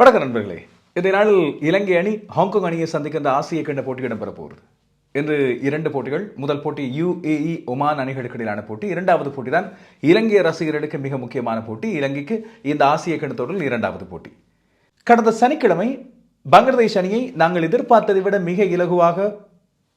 வணக்கம் நண்பர்களே. இந்த நாளில் இலங்கை அணி ஹாங்காங் அணியை சந்திக்கின்ற ஆசிய கண்ட போட்டி இடம்பெற போகிறது இன்று இரண்டு போட்டிகள் முதல் போட்டி யுஏஇ ஒமான் அணிகளுக்கு இடையிலான போட்டி இரண்டாவது போட்டி தான் இலங்கை ரசிகர்களுக்கு மிக முக்கியமான போட்டி இலங்கைக்கு இந்த ஆசிய கண்ட தொடரில் இரண்டாவது போட்டி. கடந்த சனிக்கிழமை பங்களாதேஷ் அணியை நாங்கள் எதிர்பார்த்ததை விட மிக இலகுவாக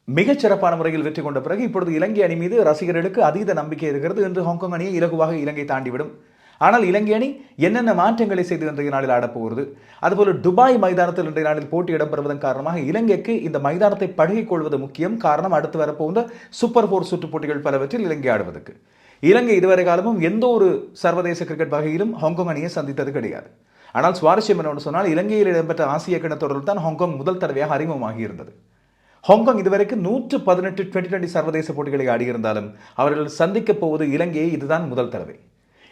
மிகச் சிறப்பான முறையில் வெற்றி கொண்ட பிறகு இப்பொழுது இலங்கை அணி மீது ரசிகர்களுக்கு அதீத நம்பிக்கை இருக்கிறது என்று ஹாங்காங் அணியை இலகுவாக இலங்கை தாண்டிவிடும். ஆனால் இலங்கை அணி என்னென்ன மாற்றங்களை செய்து இன்றைய நாளில் ஆடப்போகிறது? அதுபோல துபாய் மைதானத்தில் இன்றைய நாளில் போட்டி இடம்பெறுவதன் காரணமாக இலங்கைக்கு இந்த மைதானத்தை பழகிக் கொள்வது முக்கியம். காரணம் அடுத்து வரப்போகிற சூப்பர் போர் சுற்றுப் போட்டிகள் பலவற்றில் இலங்கை ஆடுவதற்கு. இலங்கை இதுவரை காலமும் எந்த ஒரு சர்வதேச கிரிக்கெட் வகையிலும் ஹாங்காங் அணியை சந்தித்தது கிடையாது. ஆனால் சுவாரஸ்யம் என்னவென்று சொன்னால் இலங்கையில் இடம்பெற்ற ஆசிய கிண தொடரில் தான் ஹாங்காங் முதல் தடவையாக அறிமுகமாகி இருந்தது. ஹாங்காங் இதுவரைக்கும் நூற்று பதினெட்டு டுவெண்ட்டி டுவெண்ட்டி சர்வதேச போட்டிகளை ஆடியிருந்தாலும் அவர்கள் சந்திக்கப் போவது இலங்கையை இதுதான் முதல் தடவை.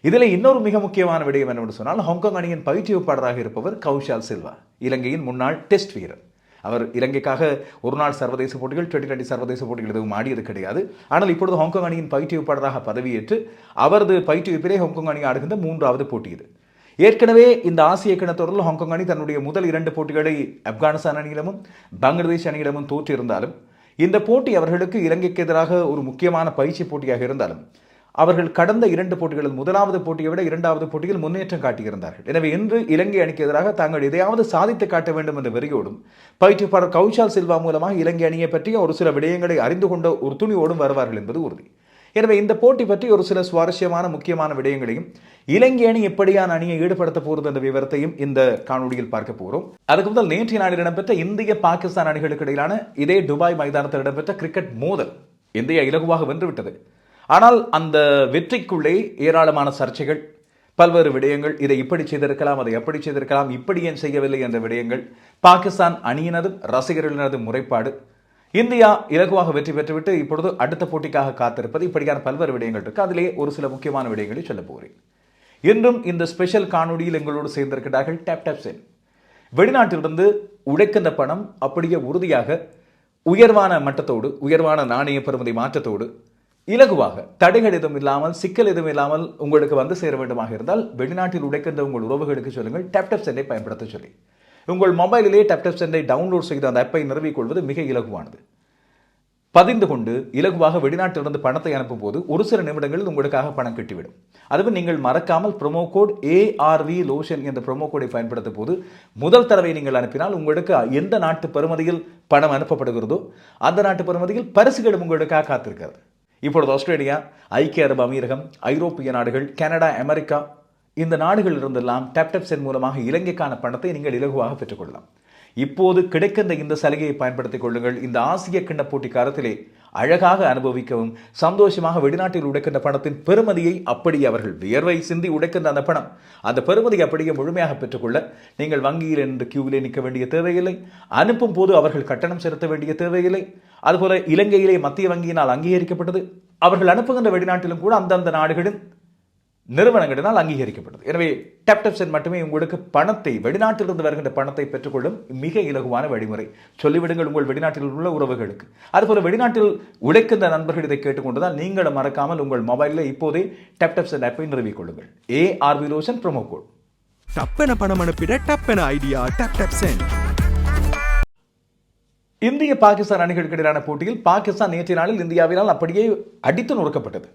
இதில் இன்னொரு மிக முக்கியமான விடயம் என்னவென்று சொன்னால் ஹாங்காங் அணியின் பயிற்றுவிப்பாளராக இருப்பவர் கௌஷால் சில்வா இலங்கையின் முன்னாள் டெஸ்ட் வீரர். அவர் இலங்கைக்காக ஒரு நாள் சர்வதேச போட்டிகள் டுவெண்ட்டி டுவெண்ட்டி சர்வதேச போட்டிகள் எதுவும் ஆடியது கிடையாது. ஆனால் இப்பொழுது ஹாங்காங் அணியின் பயிற்றுவிப்பாளராக பதவியேற்று அவரது பயிற்றுவிப்பிலே ஹாங்காங் அணி ஆடுகின்ற மூன்றாவது போட்டி இது. ஏற்கனவே இந்த ஆசிய கிணத்தொடரில் ஹாங்காங் அணி தன்னுடைய முதல் இரண்டு போட்டிகளை ஆப்கானிஸ்தான் அணியிடமும் பங்களாதேஷ் அணியிடமும் தோற்றிருந்தாலும் இந்த போட்டி அவர்களுக்கு இலங்கைக்கு எதிராக ஒரு முக்கியமான பயிற்சி போட்டியாக இருந்தாலும் அவர்கள் கடந்த இரண்டு போட்டிகளில் முதலாவது போட்டியை விட இரண்டாவது போட்டியில் முன்னேற்றம் காட்டியிருந்தார்கள். எனவே இன்று இலங்கை அணிக்கு எதிராக தாங்கள் எதையாவது சாதித்து காட்ட வேண்டும் என்ற வெறியோடும் பயிற்றுப்பாளர் கௌஷால் சில்வா மூலமாக இலங்கை அணியை பற்றிய ஒரு சில விடயங்களை அறிந்து கொண்ட ஒரு துணியோடும் வருவார்கள் என்பது உறுதி. எனவே இந்த போட்டி பற்றி ஒரு சில சுவாரஸ்யமான முக்கியமான விடயங்களையும் இலங்கை அணி எப்படியான அணியை ஈடுபடுத்த போகிறது என்ற விவரத்தையும் இந்த காணொலியில் பார்க்க போகிறோம். அதுக்கு முதல் நேற்றைய நாளில் இடம்பெற்ற இந்திய பாகிஸ்தான் அணிகளுக்கு இடையிலான இதே துபாய் மைதானத்தில் இடம்பெற்ற கிரிக்கெட் மோதல் இந்தியா இலகுவாக வென்றுவிட்டது. ஆனால் அந்த வெற்றிக்குள்ளே ஏராளமான சர்ச்சைகள் பல்வேறு விடயங்கள் இதை இப்படி செய்திருக்கலாம் அதை எப்படி செய்திருக்கலாம் இப்படி ஏன் செய்யவில்லை என்ற விடயங்கள் பாகிஸ்தான் அணியினதும் ரசிகர்களினதும் முறைப்பாடு. இந்தியா இலகுவாக வெற்றி பெற்றுவிட்டு இப்பொழுது அடுத்த போட்டிக்காக காத்திருப்பது இப்படியான பல்வேறு விடயங்கள் இருக்கு. அதிலே ஒரு சில முக்கியமான விடயங்களை சொல்ல போகிறேன். இன்றும் இந்த ஸ்பெஷல் காணொலியில் எங்களோடு சேர்ந்திருக்கிறார்கள் டேப் டேப் சென் வெளிநாட்டிலிருந்து உழைக்கின்ற பணம் அப்படியே உறுதியாக உயர்வான மட்டத்தோடு உயர்வான நாணய பெறுமதி மாற்றத்தோடு இலகுவாக தடைகள் எதுவும் இல்லாமல் சிக்கல் எதுவும் இல்லாமல் உங்களுக்கு வந்து சேர வேண்டுமாக இருந்தால் வெளிநாட்டில் உடைக்கின்ற உங்கள் உறவுகளுக்கு சொல்லுங்கள் டேப்டப் டேப் சென்னை பயன்படுத்த சொல்லி. உங்கள் மொபைலிலே டேப்டப் டேப் சென்னை டவுன்லோட் செய்து அந்த ஆப்பை நிறுவிக் கொள்வது மிக இலகுவானது. பதிந்து கொண்டு இலகுவாக வெளிநாட்டிலிருந்து பணத்தை அனுப்பும் போது ஒரு சில நிமிடங்களில் உங்களுக்காக பணம் கட்டிவிடும். அதுவும் நீங்கள் மறக்காமல் ப்ரோமோ கோட் ஏஆர்வி லோஷன் என்ற ப்ரொமோ கோடை பயன்படுத்தும் போது முதல் தடவை நீங்கள் அனுப்பினால் உங்களுக்கு எந்த நாட்டு பெறுமதியில் பணம் அனுப்பப்படுகிறதோ அந்த நாட்டு பெறுமதியில் பரிசுகளும் உங்களுக்காக காத்திருக்கிறது. இப்பொழுது ஆஸ்திரேலியா ஐக்கிய அரபு அமீரகம் ஐரோப்பிய நாடுகள் கனடா அமெரிக்கா இந்த நாடுகளில் இருந்தெல்லாம் டேப்டப் சென் மூலமாக இலங்கைக்கான பணத்தை நீங்கள் இலகுவாக பெற்றுக்கொள்ளலாம் இப்போது கிடைக்கின்ற இந்த சலுகையை பயன்படுத்திக் கொள்ளுங்கள். இந்த ஆசிய கிண்ண போட்டி காலத்திலே அழகாக அனுபவிக்கவும். சந்தோஷமாக வெளிநாட்டில் உடைக்கின்ற பணத்தின் பெருமதியை அப்படி அவர்கள் வியர்வை சிந்தி உடைக்கின்ற அந்த பணம். அந்த பெருமதியை அப்படியே முழுமையாக பெற்றுக்கொள்ள நீங்கள் வங்கியில் என்று கியூவிலே நிற்க வேண்டிய தேவையில்லை. அனுப்பும் போது அவர்கள் கட்டணம் செலுத்த வேண்டிய தேவையில்லை. அதுபோல இலங்கையிலே மத்திய வங்கியினால் அங்கீகரிக்கப்பட்டது. அவர்கள் அனுப்புகின்ற வெளிநாட்டிலும் கூட அந்தந்த நாடுகளின் நிறுவனங்களினால் அங்கீகரிக்கப்பட்டது. எனவே டெப்டப்சன் மட்டுமே உங்களுக்கு பணத்தை வெளிநாட்டிலிருந்து வருகின்ற பணத்தை பெற்றுக்கொள்ளும் மிக இலகுவான வழிமுறை. சொல்லிவிடுங்கள் உங்கள் வெளிநாட்டில் உள்ள உறவுகளுக்கு. அதுபோல வெளிநாட்டில் உழைக்கின்ற நண்பர்கள் இதை கேட்டுக்கொண்டுதான் நீங்களும் மறக்காமல் உங்கள் மொபைலில் இப்போதே டெப்டப்சன் ஆப்பை நிறுவிக் கொள்ளுங்கள். A RV Loshan promo code டப்பென பணம் அனுப்பிட டப்பென ஐடியா டப் டப் சென்ட் இந்திய பாகிஸ்தான் அணிகளுக்கு இடையிலான போட்டியில் பாகிஸ்தான் நேற்றைய நாளில் இந்தியாவினால் அப்படியே அடித்து நொறுக்கப்பட்டது.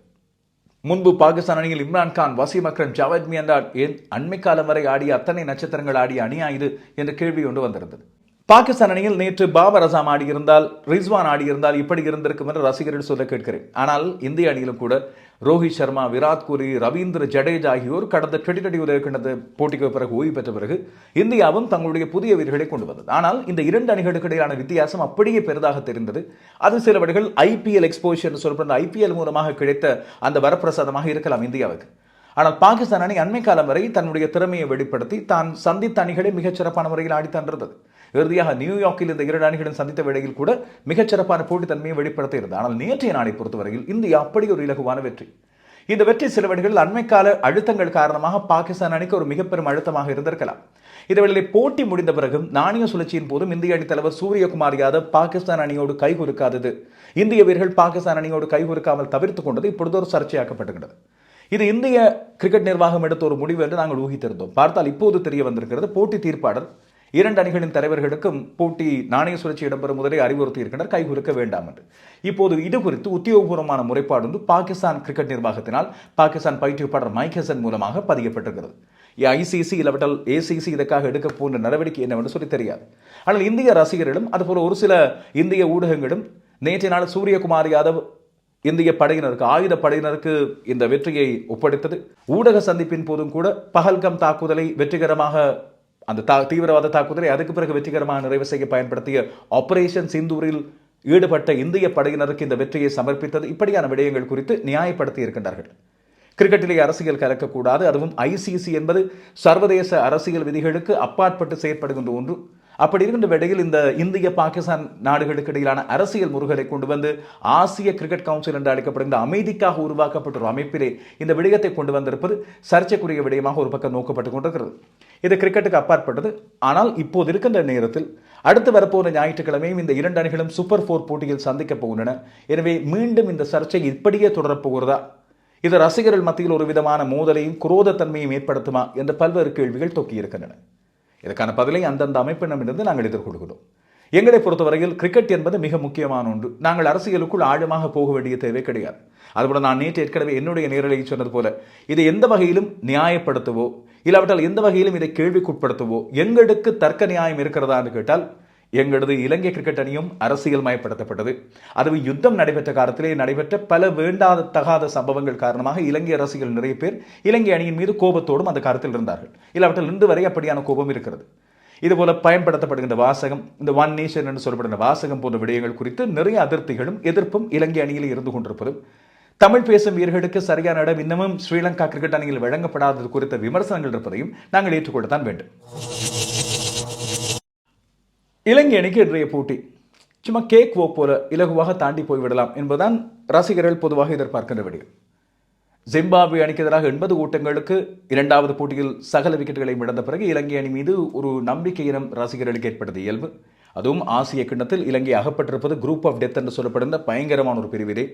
முன்பு பாகிஸ்தான் அணியில் இம்ரான் கான் வசீம் அக்ரம் ஜாவேத் மியந்தாட் ஏன் அண்மை காலம் வரை ஆடிய அத்தனை நட்சத்திரங்கள் ஆடிய அணியா இது? என்ற கேள்வி ஒன்று வந்திருந்தது. பாகிஸ்தான் அணியில் நேற்று பாபர் அசாம் ஆடியிருந்தால் ரிஸ்வான் ஆடியிருந்தால் இப்படி இருந்திருக்கும் என்று ரசிகர்கள் சொல்ல கேட்கிறேன். ஆனால் இந்திய அணியிலும் கூட ரோஹித் சர்மா விராட் கோலி ரவீந்திர ஜடேஜா ஆகியோர் கடந்த டுவெண்டி டுவெண்டி போட்டிக்கு பிறகு ஓய்வு பெற்ற பிறகு இந்தியாவும் தங்களுடைய புதிய வீரர்களை கொண்டு வந்தது. ஆனால் இந்த இரண்டு அணிகளுக்கு இடையிலான வித்தியாசம் அப்படியே பெரிதாக தெரிந்தது. அது சில வழிகள் ஐபிஎல் எக்ஸ்போஷர் சொல்லப்படுற ஐபிஎல் மூலமாக கிடைத்த அந்த வரப்பிரசாதமாக இருக்கலாம் இந்தியாவுக்கு. ஆனால் பாகிஸ்தான் அணி அண்மை காலம் வரை தன்னுடைய திறமையை வெளிப்படுத்தி தான் சந்தித்த அணிகளை மிகச் சிறப்பான முறையில் ஆடித்தன்றது இறுதியாக நியூயார்க்கில் இந்த இரண்டு அணிகளும் சந்தித்த வேளையில் கூட மிகச்சிறப்பான போட்டித்தன்மையை வெளிப்படுத்த இருந்தது. ஆனால் நேற்றைய நாளை பொறுத்தவரையில் இந்தியா அப்படி ஒரு இலகுவான வெற்றி. இந்த வெற்றி சில வழிகளில் அண்மைக்கால அழுத்தங்கள் காரணமாக பாகிஸ்தான் அணிக்கு ஒரு மிக பெரும் அழுத்தமாக இருந்திருக்கலாம். இதுவேளை போட்டி முடிந்த பிறகும் நாணய சுழற்சியின் போதும் இந்திய அணி தலைவர் சூரியகுமார் யாதவ் பாகிஸ்தான் அணியோடு கைகுறுக்காதது இந்திய வீரர்கள் பாகிஸ்தான் அணியோடு கைகுறுக்காமல் தவிர்த்து கொண்டது இப்பொழுது ஒரு சர்ச்சையாக்கப்படுகிறது இது இந்திய கிரிக்கெட் நிர்வாகம் எடுத்த ஒரு முடிவு என்று நாங்கள் ஊகித்திருந்தோம். பார்த்தால் இப்போது தெரிய வந்திருக்கிறது போட்டி தீர்ப்பாளர் இரண்டு அணிகளின் தலைவர்களுக்கும் போட்டி நாணய சுழற்சி இடம்பெறும் முதலே அறிவுறுத்தியிருக்கின்றனர். கைகுலுக்க வேண்டாம் என்று. இப்போது இது குறித்து உத்தியோகபூர்வமான முறைப்பாடு வந்து பாகிஸ்தான் கிரிக்கெட் நிர்வாகத்தினால் பாகிஸ்தான் பயிற்றுவிப்பாளர் மைக் ஹசன் மூலமாக பதியப்பட்டிருக்கிறது. ஐசிசி இல்லாவிட்டால் ஏசிசி இதற்காக எடுக்க போன்ற நடவடிக்கை என்னவென்று சொல்லி தெரியாது. ஆனால் இந்திய ரசிகர்களும் அதுபோல ஒரு சில இந்திய ஊடகங்களும் நேற்றைய நாள் சூரியகுமார் யாதவ் இந்திய படையினருக்கு ஆயுத படையினருக்கு இந்த வெற்றியை ஒப்படைத்தது. ஊடக சந்திப்பின் போதும் கூட பஹல்கம் தாக்குதலை வெற்றிகரமாக அந்த தா தீவிரவாத தாக்குதலை அதுக்கு பிறகு வெற்றிகரமாக நிறைவு செய்ய பயன்படுத்திய ஆபரேஷன் சிந்தூரில் ஈடுபட்ட இந்திய படையினருக்கு இந்த வெற்றியை சமர்ப்பித்தது. இப்படியான விடயங்கள் குறித்து நியாயப்படுத்தி இருக்கின்றார்கள். கிரிக்கெட்டிலே அரசியல் கலக்கக்கூடாது. அதுவும் ஐசிசி என்பது சர்வதேச அரசியல் விதிகளுக்கு அப்பாற்பட்டு செயற்படுகின்ற ஒன்று. அப்படி இருக்கின்ற வேளையில் இந்த இந்திய பாகிஸ்தான் நாடுகளுக்கு இடையிலான அரசியல் முருகலை கொண்டு வந்து ஆசிய கிரிக்கெட் கவுன்சில் என்று அழைக்கப்படுகின்ற அமைதிக்காக உருவாக்கப்பட்ட ஒரு அமைப்பிலே இந்த விடயத்தை கொண்டு வந்திருப்பது சர்ச்சைக்குரிய விடயமாக ஒரு பக்கம் நோக்கப்பட்டு கொண்டிருக்கிறது. இது கிரிக்கெட்டுக்கு அப்பாற்பட்டது. ஆனால் இப்போது இருக்கின்ற நேரத்தில் அடுத்து வரப்போகிற ஞாயிற்றுக்கிழமையும் இந்த இரண்டு அணிகளும் சூப்பர் ஃபோர் போட்டியில் சந்திக்கப் போகின்றன. எனவே மீண்டும் இந்த சர்ச்சை இப்படியே தொடரப்போகிறதா? இது ரசிகர்கள் மத்தியில் ஒரு விதமான மோதலையும் குரோதத்தன்மையும் ஏற்படுத்துமா என்ற பல்வேறு கேள்விகள் தொக்கியிருக்கின்றன இதற்கான பதிலை அந்தந்த அமைப்பினமிருந்து நாங்கள் எதிர்கொள்கிறோம். எங்களை பொறுத்தவரையில் கிரிக்கெட் என்பது மிக முக்கியமான ஒன்று. நாங்கள் அரசியலுக்குள் ஆழமாக போக வேண்டிய தேவை கிடையாது. அதுபோல நான் நேற்று ஏற்கனவே என்னுடைய நேரலையில் சொன்னது போல இதை எந்த வகையிலும் நியாயப்படுத்தவோ இல்லாவிட்டால் எந்த வகையிலும் இதை கேள்விக்குட்படுத்துவோ? எங்களுக்கு தர்க்க நியாயம் இருக்கிறதா என்று கேட்டால் எங்களது இலங்கை கிரிக்கெட் அணியும் அரசியல் மயப்படுத்தப்பட்டது அதுவும் யுத்தம் நடைபெற்ற காலத்திலே நடைபெற்ற பல வேண்டாத தகாத சம்பவங்கள் காரணமாக இலங்கை அரசியல் நிறைய பேர் இலங்கை அணியின் மீது கோபத்தோடும் அந்த காலத்தில் இருந்தார்கள். இல்லாவிட்டால் இன்று வரை அப்படியான கோபம் இருக்கிறது. இதுபோல பயன்படுத்தப்படுகின்ற வாசகம் இந்த ஒன் நேஷன் என்று சொல்லப்படுகின்ற வாசகம் போன்ற விடயங்கள் குறித்து நிறைய அதிருப்திகளும் எதிர்ப்பும் இலங்கை அணியில் இருந்து கொண்டிருப்பதும் தமிழ் பேசும் வீரர்களுக்கு சரியான இடம் இன்னமும் ஸ்ரீலங்கா கிரிக்கெட் அணியில் வழங்கப்படாதது குறித்த விமர்சனங்கள் இருப்பதையும் நாங்கள் ஏற்றுக்கொள்ளத்தான் வேண்டும். இலங்கை அணிக்கு இன்றைய போட்டி. சும்மா கேக் ஓ போல இலகுவாக தாண்டி போய்விடலாம் என்பதுதான் ரசிகர்கள் பொதுவாக எதிர்பார்க்கின்ற விடயம். ஜிம்பாப்வே அணிக்கு எதிராக எண்பது கூட்டங்களுக்கு இரண்டாவது போட்டியில் சகல விக்கெட்டுகளை இழந்த பிறகு இலங்கை அணி மீது ஒரு நம்பிக்கையினம் ரசிகர்களுக்கு ஏற்பட்டது இயல்பு. அதுவும் ஆசிய கிண்ணத்தில் இலங்கை அகப்பட்டிருப்பது குரூப் ஆஃப் டெத் என்று சொல்லப்படுகின்ற பயங்கரமான ஒரு பிரிவிலே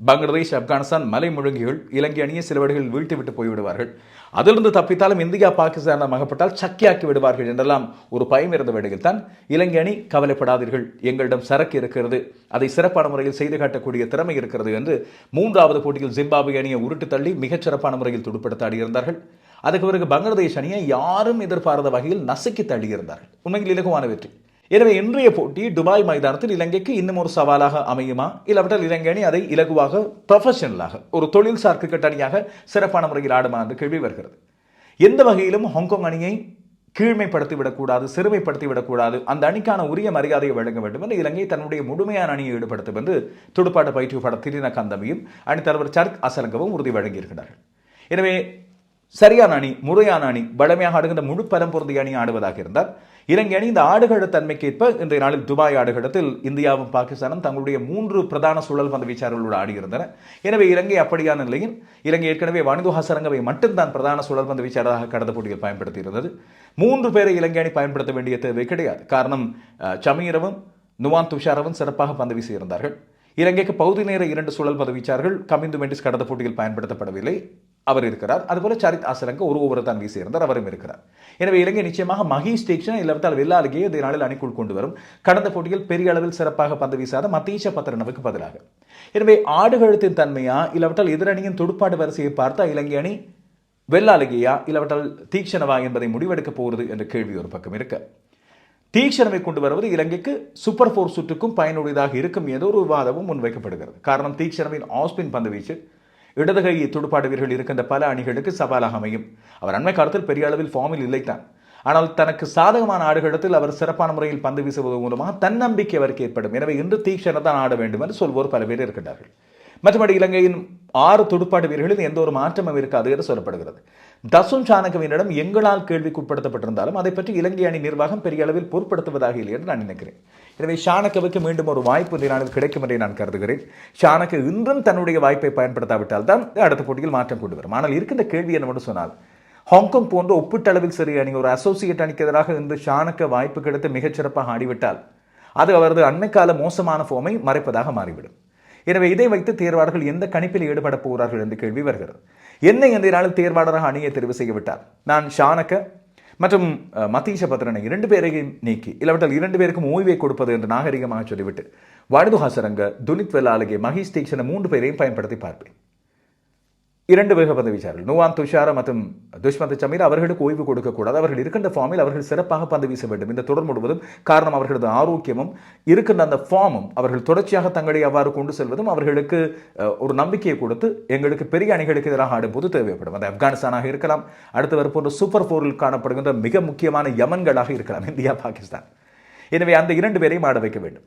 பங்களாதேஷ் ஆப்கானிஸ்தான் மலை முழுங்கிகள் இலங்கை அணியை சில வேளைகளில் வீழ்த்திவிட்டு போய்விடுவார்கள். அதிலிருந்து தப்பித்தாலும் இந்தியா பாகிஸ்தான் அகப்பட்டால் சக்கியாக்கி விடுவார்கள் என்றெல்லாம் ஒரு பயம் இருந்த வேடையில் தான் இலங்கை அணி கவலைப்படாதீர்கள். எங்களிடம் சரக்கு இருக்கிறது. அதை சிறப்பான முறையில் செய்து காட்டக்கூடிய திறமை இருக்கிறது என்று மூன்றாவது போட்டியில் ஜிம்பாபே அணியை உருட்டு தள்ளி மிகச் சிறப்பான முறையில் துடுப்படுத்த ஆடியிருந்தார்கள் அதுக்கு பிறகு பங்களாதேஷ் அணியை யாரும் எதிர்பாராத வகையில் நசுக்கி தள்ளியிருந்தார்கள் உண்மையில் இலகுவான வெற்றி. எனவே இன்றைய போட்டி துபாய் மைதானத்தில் இலங்கைக்கு இன்னும் ஒரு சவாலாக அமையுமா? இல்லாவிட்டால் இலங்கை அணி அதை இலகுவாக ப்ரொஃபஷனலாக ஒரு தொழில்சார் கிரிக்கெட் அணியாக சிறப்பான முறையில் ஆடுமா என்று கேள்வி வருகிறது. எந்த வகையிலும் ஹாங்காங் அணியை கீழ்மைப்படுத்தி விடக்கூடாது சிறுமைப்படுத்தி விடக்கூடாது. அந்த அணிக்கான உரிய மரியாதையை வழங்க வேண்டும் என்று இலங்கை தன்னுடைய முழுமையான அணியை ஈடுபடுத்தும் என்று துடுப்பாட்ட பயிற்றுவிப்பாளர் திரின கந்தமியும் அணித்தலைவர் சர்க் அசலங்கவும் உறுதி வழங்கியிருக்கிறார்கள். எனவே சரியான அணி முறையான அணி வளமையாக ஆடுகின்ற முழு பலம் பொருந்திய அணி ஆடுவதாக இருந்தால் இலங்கை அணி இந்த ஆடுகள தன்மைக்கேற்ப இன்றைய நாளில் துபாய் ஆடுகளத்தில் இந்தியாவும் பாகிஸ்தானும் தங்களுடைய மூன்று பிரதான சுழல் பந்து வீச்சாளர்களோடு ஆடியிருந்தன எனவே இலங்கை அப்படியான நிலையில் இலங்கை ஏற்கனவே வாணிது ஹசரங்கவை மட்டும்தான் பிரதான சுழல் பந்து வீச்சாளராக கடந்த போட்டியில் பயன்படுத்தியிருந்தது. மூன்று பேரை இலங்கை அணி பயன்படுத்த வேண்டிய தேவை கிடையாது. காரணம் சமீரவும் நுவான் துஷாரவும் சிறப்பாக பந்து வீசியிருந்தார்கள். இலங்கைக்கு பகுதி நேர இரண்டு சுழல் பந்து வீச்சார்கள் கமிந்து மெண்டிஸ் கடந்த போட்டியில் பயன்படுத்தப்படவில்லை. அவர் இருக்கிறார். அதுபோல சரித் அசரங்க ஒரு ஒவ்வொரு தான் வீசியிருந்தார் அவரும் இருக்கிறார். எனவே இலங்கை நிச்சயமாக மகேஷ் தீக்ஷன் இல்லாவிட்டால் வெள்ளாலகையை இந்த நாளில் அணிக்குள் கொண்டு வரும். கடந்த போட்டியில் பெரிய அளவில் சிறப்பாக பந்து வீசாத மத்தீஷ பத்திரனவுக்கு பதிலாக. எனவே ஆடுகளத்தின் தன்மையா இல்லாவிட்டால் எதிரணியின் துடுப்பாடு வரிசையை பார்த்தா இலங்கை அணி வெள்ளாலகையா இல்லாவிட்டால் தீக்ஷணவா என்பதை முடிவெடுக்க போகிறது என்ற கேள்வி ஒரு பக்கம் இருக்க. தீக்ஷணவை கொண்டு வருவது இலங்கைக்கு சூப்பர் ஃபோர் சுற்றுக்கும் பயனுடையதாக இருக்கும் என்ற ஒரு விவாதமும் முன்வைக்கப்படுகிறது. காரணம் தீக்ஷணவின் ஆஸ்பின் பந்து வீச்சு. இடதுகை துடுப்பாடு வீரர்கள் இருக்கின்ற பல அணிகளுக்கு சவாலாக அமையும். அவர் அண்மை காலத்தில் பெரிய அளவில் ஃபார்மில் இல்லைத்தான். ஆனால் தனக்கு சாதகமான ஆடுகளத்தில் அவர் சிறப்பான முறையில் பந்து வீசுவது மூலமாக தன்னம்பிக்கை அவருக்கு ஏற்படும். எனவே இன்று தீக்ஷண தான் ஆட வேண்டும் என்று சொல்வோர் பல பேர் இருக்கின்றார்கள். மற்றபடி இலங்கையின் ஆறு துடுப்பாட்டு வீரர்களில் எந்த ஒரு மாற்றமும் இருக்காது என்று சொல்லப்படுகிறது. தசும் சாணகவினிடம் எங்களால் கேள்விக்குட்படுத்தப்பட்டிருந்தாலும் அதை பற்றி இலங்கை அணி நிர்வாகம் பெரிய அளவில் பொருட்படுத்துவதாக இல்லை என்று நான் நினைக்கிறேன். எனவே ஷானக்கவுக்கு மீண்டும் ஒரு வாய்ப்பு இந்த நாளில் கிடைக்கும் என்று நான் கருதுகிறேன். ஷானக்கு இன்றும் தன்னுடைய வாய்ப்பை பயன்படுத்தாவிட்டால் தான் அடுத்த போட்டியில் மாற்றம் கொண்டு வரும். ஆனால் இருக்கின்ற கேள்வி என்னவென்று சொன்னால் ஹாங்காங் போன்ற ஒப்பீட்டளவில் சிறிய அணி ஒரு அசோசியேட் அணிக்கு எதிராக இன்று ஷானுக்கு வாய்ப்பு கிடைத்து மிகச்சிறப்பாக ஆடிவிட்டால் அது அவரது அண்மைக்கால மோசமான ஃபோமை மறைப்பதாக மாறிவிடும். எனவே இதை வைத்து தேர்வாளர்கள் எந்த கணிப்பில் ஈடுபட போகிறார்கள் என்று கேள்வி வருகிறது. என்னை இந்த நாளில் தேர்வாளராக அணியை தெரிவு செய்யவிட்டார். நான் ஷானக்க மற்றும் அஹ், மதீஷ பத்ரனை இரண்டு பேரையும் நீக்கி இல்லாவிட்டால் இரண்டு பேருக்கும் ஓய்வை கொடுப்பது என்று நாகரிகமாக சொல்லிவிட்டு வடுது ஹசரங்க துனித் வெல்லாலகே மகேஷ் தீக்ஷன மூன்று பேரையும் பயன்படுத்தி பார்ப்பேன். இரண்டு வேகப்பந்து வீச்சார்கள். நுவான் துஷாரா மற்றும் துஷ்மந்த் சமீர் அவர்களுக்கு ஓய்வு கொடுக்கக்கூடாது. அவர்கள் இருக்கின்ற ஃபார்மில் அவர்கள் சிறப்பாக பந்து வீச வேண்டும். இந்த தொடர் முழுவதும் காரணம் அவர்களது ஆரோக்கியமும் இருக்கின்ற அந்த ஃபார்மும் அவர்கள் தொடர்ச்சியாக தங்களை அவ்வாறு கொண்டு செல்வதும் அவர்களுக்கு ஒரு நம்பிக்கையை கொடுத்து எங்களுக்கு பெரிய அணிகளுக்கு எதிராக ஆடும்போது தேவைப்படும். அது ஆப்கானிஸ்தானாக இருக்கலாம். அடுத்து வரப்போன்ற சூப்பர் ஃபோரில் காணப்படுகின்ற மிக முக்கியமான யமன்களாக இருக்கலாம். இந்தியா பாகிஸ்தான். எனவே அந்த இரண்டு பேரையும் ஆட வைக்க வேண்டும்.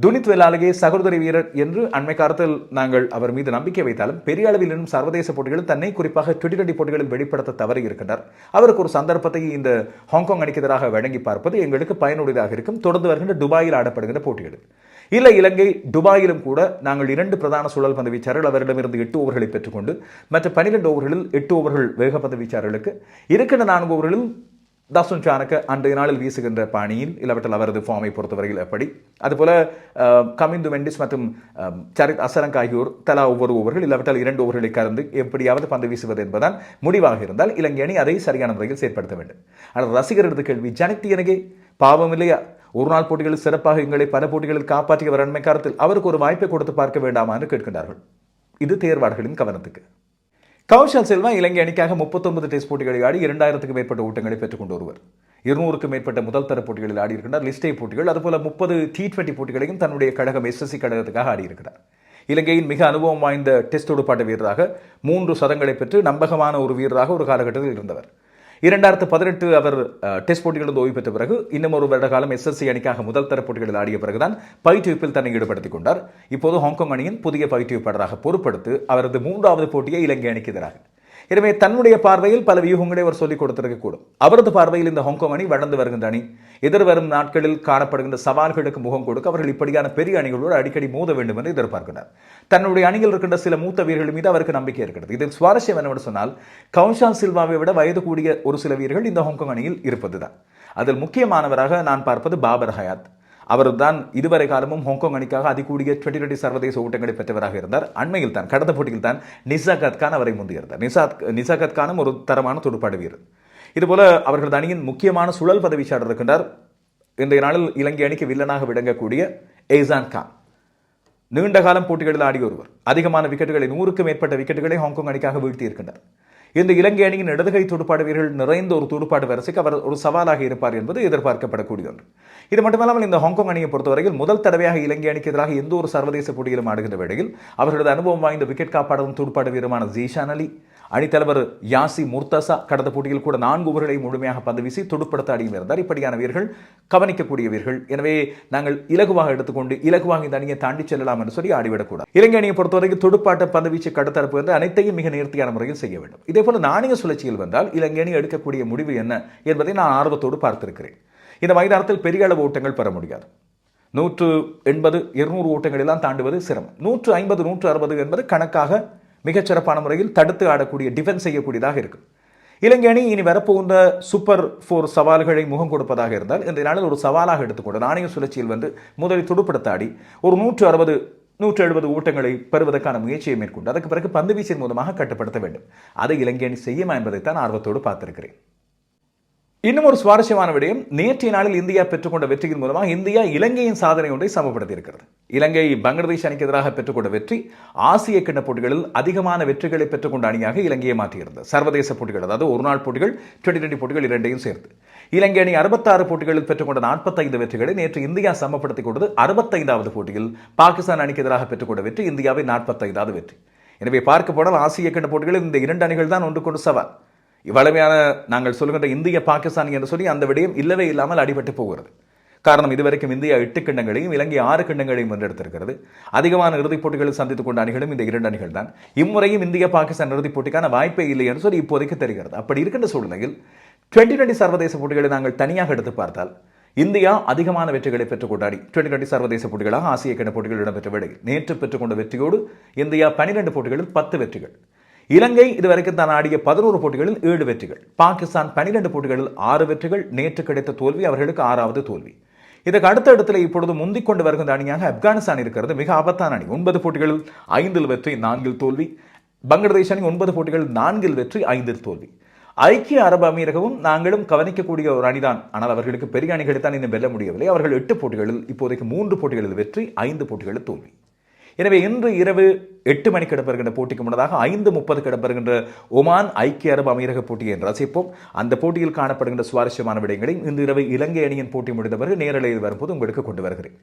துனித் வெல்லாலகே சகோதரி வீரர் என்று அண்மை காலத்தில் நாங்கள் அவர் மீது நம்பிக்கை வைத்தாலும் பெரிய அளவில் இன்னும் சர்வதேச போட்டிகளில் தன்னை குறிப்பாக டுவெண்டி டுவெண்டி போட்டிகளில் வெளிப்படுத்த தவறி இருக்கின்றார். அவருக்கு ஒரு சந்தர்ப்பத்தை இந்த ஹாங்காங் அணிக்கு எதிராக வழங்கி பார்ப்பது எங்களுக்கு பயனுடையதாக இருக்கும். தொடர்ந்து வருகின்ற துபாயில் ஆடப்படுகின்ற போட்டிகள். இல்லை இலங்கை துபாயிலும் கூட நாங்கள் இரண்டு பிரதான சுழல் பந்து வீச்சாளர்கள் அவரிடமிருந்து எட்டு ஓவர்களை பெற்றுக்கொண்டு மற்ற பனிரெண்டு ஓவர்களில் எட்டு ஓவர்கள் வேகப்பந்து வீச்சாளர்களுக்கு இருக்கின்ற நான்கு ஓவர்களில் தசுன் சானக்க அன்றைய நாளில் வீசுகின்ற பாணியில் இல்லாவிட்டால் அவரது ஃபார்மை பொறுத்தவரையில் எப்படி? அதுபோல் கமிந்து மெண்டிஸ் மற்றும் சரித் அசரங்க் ஆகியோர் தலா ஒவ்வொரு ஓவர்கள் இல்லாவிட்டால் இரண்டு ஓவர்களை கலந்து எப்படியாவது பந்து வீசுவது என்பதுதான் முடிவாக இருந்தால் இலங்கை அணி அதை சரியான முறையில் செயற்படுத்த வேண்டும். ஆனால் ரசிகரது கேள்வி ஜனத்தி எனக்கு பாவம் இல்லையா? ஒரு நாள் போட்டிகளில் சிறப்பாக எங்களை பல போட்டிகளில் காப்பாற்றியவர் அண்மை காலத்தில் அவருக்கு ஒரு வாய்ப்பை கொடுத்து பார்க்க வேண்டாமா என்று கேட்கின்றார்கள். இது தேர்வாளர்களின் கவனத்துக்கு. கௌஷல் செல்வா இலங்கை அணிக்காக முப்பத்தொன்பது டெஸ்ட் போட்டிகளில் ஆடி இரண்டாயிரத்துக்கு மேற்பட்ட ஓட்டங்களை பெற்றுக்கொண்டு வருவர். இருநூறுக்கும் மேற்பட்ட முதல் தர போட்டிகளில் ஆடி இருக்கின்றார் லிஸ்டே போட்டிகள் அதுபோல முப்பது டி டுவெண்டி போட்டிகளையும் தன்னுடைய கழகம் எஸ்எஸ்சி கழகத்துக்காக ஆடியிருக்கிறார். இலங்கையின் மிக அனுபவம் வாய்ந்த டெஸ்ட் துடுப்பாட்ட வீரராக மூன்று சதங்களை பெற்று நம்பகமான ஒரு வீரராக ஒரு காலகட்டத்தில் இருந்தவர். இரண்டாயிரத்து பதினெட்டு அவர் டெஸ்ட் போட்டிகளில் ஓய்வு பெற்ற பிறகு இன்னும் ஒரு வருட காலம் எஸ்எஸ்சி அணிக்காக முதல் தர போட்டிகளில் ஆடிய பிறகுதான் பயிற்றுவிப்பில் தன்னை ஈடுபடுத்திக் கொண்டார். இப்போது ஹாங்காங் அணியின் புதிய பயிற்றுவிப்பாளராக பொறுப்படுத்து அவரது மூன்றாவது போட்டியை இலங்கை அணிக்கு எதிராக. எனவே தன்னுடைய பார்வையில் பல வியூகங்களை அவர் சொல்லிக் கொடுத்திருக்க கூடும் அவரது பார்வையில் இந்த ஹாங்காங் அணி வளர்ந்து வருகின்ற அணி. எதிர்வரும் நாட்களில் காணப்படுகின்ற சவால்களுக்கு முகம் கொடுக்க அவர்கள் இப்படியான பெரிய அணிகளோடு அடிக்கடி மோத வேண்டும் என்று எதிர்பார்க்கிறார். தன்னுடைய அணியில் இருக்கின்ற சில மூத்த வீரர்கள் மீது அவருக்கு நம்பிக்கை இருக்கிறது. இதில் சுவாரஸ்யம் என்னவென்று சொன்னால் கவுன்ஷான் சில்வாவை விட வயது கூடிய ஒரு சில வீரர்கள் இந்த ஹாங்காங் அணியில் இருப்பதுதான். அதில் முக்கியமானவராக நான் பார்ப்பது பாபர் ஹயாத். அவர்தான் இதுவரை காலமும் ஹாங்காங் அணிக்காக அதிகூடிய டுவெண்டி டுவெண்டி சர்வதேச ஓட்டங்களை பெற்றவராக இருந்தார். அண்மையில் தான் கடந்த போட்டியில் தான் நிசாகத் கான் அவரை முந்தியிருந்தார். நிசாத் நிசாகத் கானும் ஒரு தரமான துடுப்பாடு வீரர். இதுபோல அவர்களது அணியின் முக்கியமான சுழல் பதவிச்சாளர் இருக்கின்றார். இன்றைய நாளில் இலங்கை அணிக்கு வில்லனாக விளங்கக்கூடிய எய்சான் கான் நீண்ட காலம் போட்டிகளில் ஆடிய ஒருவர். அதிகமான விக்கெட்டுகளை நூறுக்கும் மேற்பட்ட விக்கெட்டுகளை ஹாங்காங் அணிக்காக வீழ்த்தியிருக்கின்றார். இந்த இலங்கை அணியின் இடதுகை துடுப்பாடு வீரர்கள் நிறைந்த ஒரு துடுப்பாடு வரிசைக்கு அவர் ஒரு சவாலாக இருப்பார் என்பது எதிர்பார்க்கப்படக்கூடிய ஒன்று. இது மட்டுமல்லாமல் இந்த ஹாங்காங் அணியை பொறுத்தவரையில் முதல் தடவையாக இலங்கை அணிக்கு எதிராக எந்த ஒரு சர்வதேச போட்டியிலும் ஆடுகின்ற வேளையில் அவர்களது அனுபவம் வாய்ந்த விக்கெட் காப்பாடும் துடுப்பாடு வீரமான ஜீஷான் அலி அணித்தலைவர் யாசி முர்தசா கடந்த போட்டியில் கூட நான்கு ஓவர்களை முழுமையாக பந்து வீசி துடுப்படுத்த அடியும் இருந்தார் இப்படியான வீரர்கள் கவனிக்கக்கூடிய வீரர்கள் எனவே நாங்கள் இலகுவாக எடுத்துக்கொண்டு இலகுவாக இந்த அணியை தாண்டி செல்லலாம் என்று சொல்லி ஆடிவிடக்கூடாது. இலங்கை அணியை பொறுத்தவரைக்கும் துடுப்பாட்ட பந்து வீச்சு கடத்தரப்பு வந்து அனைத்தையும் மிக நேர்த்தியான முறையில் செய்ய வேண்டும். இதே போல நாணய சுழற்சியில் வந்தால் இலங்கை அணி எடுக்கக்கூடிய முடிவு என்ன என்பதை நான் ஆர்வத்தோடு பார்த்திருக்கிறேன். இந்த மைதானத்தில் பெரிய அளவு ஓட்டங்கள் பெற முடியாது. நூற்று எண்பது இருநூறு ஓட்டங்களெல்லாம் தாண்டுவது சிரமம். நூற்று ஐம்பது நூற்று அறுபது என்பது கணக்காக மிகச் சிறப்பான முறையில் தடுத்து ஆடக்கூடிய டிஃபென்ஸ் செய்யக்கூடியதாக இருக்கும் இலங்கை அணி இனி வரப்போகின்ற சூப்பர் ஃபோர் சவால்களை முகம் கொடுப்பதாக இருந்தால் இந்த நாளில் ஒரு சவாலாக எடுத்துக்கொண்டு நாணய சுழற்சியில் வந்து முதலில் துடுப்படுத்தாடி ஒரு நூற்று அறுபது நூற்று எழுபது ஓட்டங்களை பெறுவதற்கான முயற்சியை மேற்கொண்டு அதற்கு பிறகு பந்து வீச்சின் மூலமாக கட்டுப்படுத்த வேண்டும். அதை இலங்கை அணி செய்யுமா என்பதைத்தான் ஆர்வத்தோடு பார்த்திருக்கிறேன். இன்னும் ஒரு சுவாரஸ்யமான விடயம். நேற்றைய நாளில் இந்தியா பெற்றுக்கொண்ட வெற்றியின் மூலமாக இந்தியா இலங்கையின் சாதனை ஒன்றை சமப்படுத்தி இருக்கிறது இலங்கை பங்களாதேஷ் அணிக்கு எதிராக பெற்றுக்கொண்ட வெற்றி ஆசிய கிண்ண போட்டிகளில் அதிகமான வெற்றிகளை பெற்றுக்கொண்ட அணியாக இலங்கையை மாற்றியிருந்தது. சர்வதேச போட்டிகள் அதாவது ஒரு நாள் போட்டிகள் டுவெண்டி டுவெண்டி போட்டிகள் இரண்டையும் சேர்த்து. இலங்கை அணி அறுபத்தாறு போட்டிகளில் பெற்றுக்கொண்ட நாற்பத்தைந்து வெற்றிகளை நேற்று இந்தியா சமப்படுத்திக் கொண்டது. அறுபத்தைந்தாவது போட்டியில் பாகிஸ்தான் அணிக்கு எதிராக பெற்றுக்கொண்ட வெற்றி இந்தியாவை நாற்பத்தைந்தாவது வெற்றி. எனவே பார்க்க போனால் ஆசிய கிண்ண போட்டிகளில் இந்த இரண்டு அணிகள் தான் ஒன்று கொண்டு சவால். வளமையான நாங்கள் சொல்லுகின்ற இந்திய பாகிஸ்தான் என்று சொல்லி அந்த விடயம் இல்லவே இல்லாமல் அடிபட்டு போகிறது. காரணம் இதுவரைக்கும் இந்தியா எட்டு கிண்ணங்களையும் இலங்கை ஆறு கிண்ணங்களையும் வென்றெடுத்திருக்கிறது. அதிகமான இறுதிப் போட்டிகளில் சந்தித்துக் கொண்ட அணிகளும் இந்த இரண்டு அணிகள் தான் இம்முறையும் இந்திய பாகிஸ்தான் இறுதிப் போட்டிக்கான வாய்ப்பே இல்லை என்று சொல்லி இப்போதைக்கு தெரிகிறது. அப்படி இருக்கின்ற சூழ்நிலையில் டுவெண்ட்டி டுவெண்ட்டி சர்வதேச போட்டிகளை நாங்கள் தனியாக எடுத்து பார்த்தால் இந்தியா அதிகமான வெற்றிகளை பெற்றுக் கொண்டாடி டுவெண்டி டுவெண்டி சர்வதேச போட்டிகளாக ஆசிய கிண போட்டிகள் இடம்பெற்ற வேளையில் நேற்று பெற்றுக்கொண்ட வெற்றியோடு இந்தியா பனிரெண்டு போட்டிகளில் பத்து வெற்றிகள். இலங்கை இதுவரைக்கும் தான் ஆடிய பதினோரு போட்டிகளில் ஏழு வெற்றிகள். பாகிஸ்தான் பனிரெண்டு போட்டிகளில் ஆறு வெற்றிகள். நேற்று கிடைத்த தோல்வி அவர்களுக்கு ஆறாவது தோல்வி. இதற்கு அடுத்த இடத்துல இப்பொழுது முந்திக் கொண்டு வருகின்ற அணியாக ஆப்கானிஸ்தான் இருக்கிறது. மிக ஆபத்தான அணி. ஒன்பது போட்டிகளில் ஐந்தில் வெற்றி நான்கில் தோல்வி. பங்களாதேஷ் அணி ஒன்பது போட்டிகளில் நான்கில் வெற்றி ஐந்தில் தோல்வி. ஐக்கிய அரபு அமீரகமும் நாங்களும் கவனிக்கக்கூடிய ஒரு அணிதான். ஆனால் அவர்களுக்கு பெரிய அணிகளை தான் இன்னும் வெல்ல முடியவில்லை. அவர்கள் எட்டு போட்டிகளில் இப்போதைக்கு மூன்று போட்டிகளில் வெற்றி ஐந்து போட்டிகளில் தோல்வி. எனவே இன்று இரவு எட்டு மணிக்கு இடம்பெறுகின்ற போட்டிக்கு முன்னதாக ஐந்து முப்பதுக்கு இடம்பெறுகின்ற ஒமான் ஐக்கிய அரபு அமீரக போட்டியை ரசிப்போம். அந்த போட்டியில் காணப்படுகின்ற சுவாரஸ்யமான விடயங்களையும் இன்று இரவு இலங்கை அணியின் போட்டி முடிந்த பிறகு நேரலையில் வரும்போது உங்களுக்கு கொண்டு வருகிறேன்.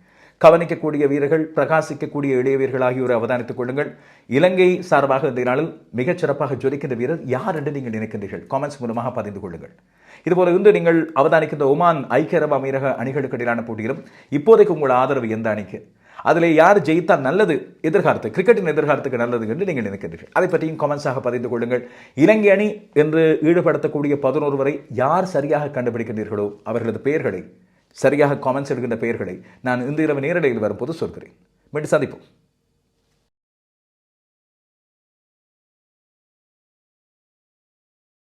கவனிக்கக்கூடிய வீரர்கள் பிரகாசிக்கக்கூடிய இளைய வீரர்கள் ஆகியோரை அவதானித்துக் கொள்ளுங்கள். இலங்கை சார்பாக இந்த நாளில் மிகச் சிறப்பாக ஜொலிக்கின்ற வீரர் யார் என்று நீங்கள் நினைக்கின்றீர்கள்? காமெண்ட்ஸ் மூலமாக பதிந்து கொள்ளுங்கள். இதுபோல இன்று நீங்கள் அவதானிக்கின்ற ஒமான் ஐக்கிய அரபு அமீரக அணிகளுக்கு இடையிலான போட்டியிலும் இப்போதைக்கு உங்கள் ஆதரவு எந்த அணிக்கு? அதில் யார் ஜெயித்தால் நல்லது? எதிர்காலத்து கிரிக்கெட்டின் எதிர்காலத்துக்கு நல்லது என்று நீங்கள் நினைக்கிறீர்கள் அதை பற்றியும் கமெண்ட்ஸாக பதிந்து கொள்ளுங்கள். இலங்கை அணி என்று ஈடுபடுத்தக்கூடிய பதினோரு வரை யார் சரியாக கண்டுபிடிக்கின்றீர்களோ அவர்களது பெயர்களை சரியாக காமெண்ட்ஸ் எடுக்கின்ற பெயர்களை நான் இந்த இரவு நேரடியில் வரும்போது சொல்கிறேன். மீண்டும் சந்திப்போம்.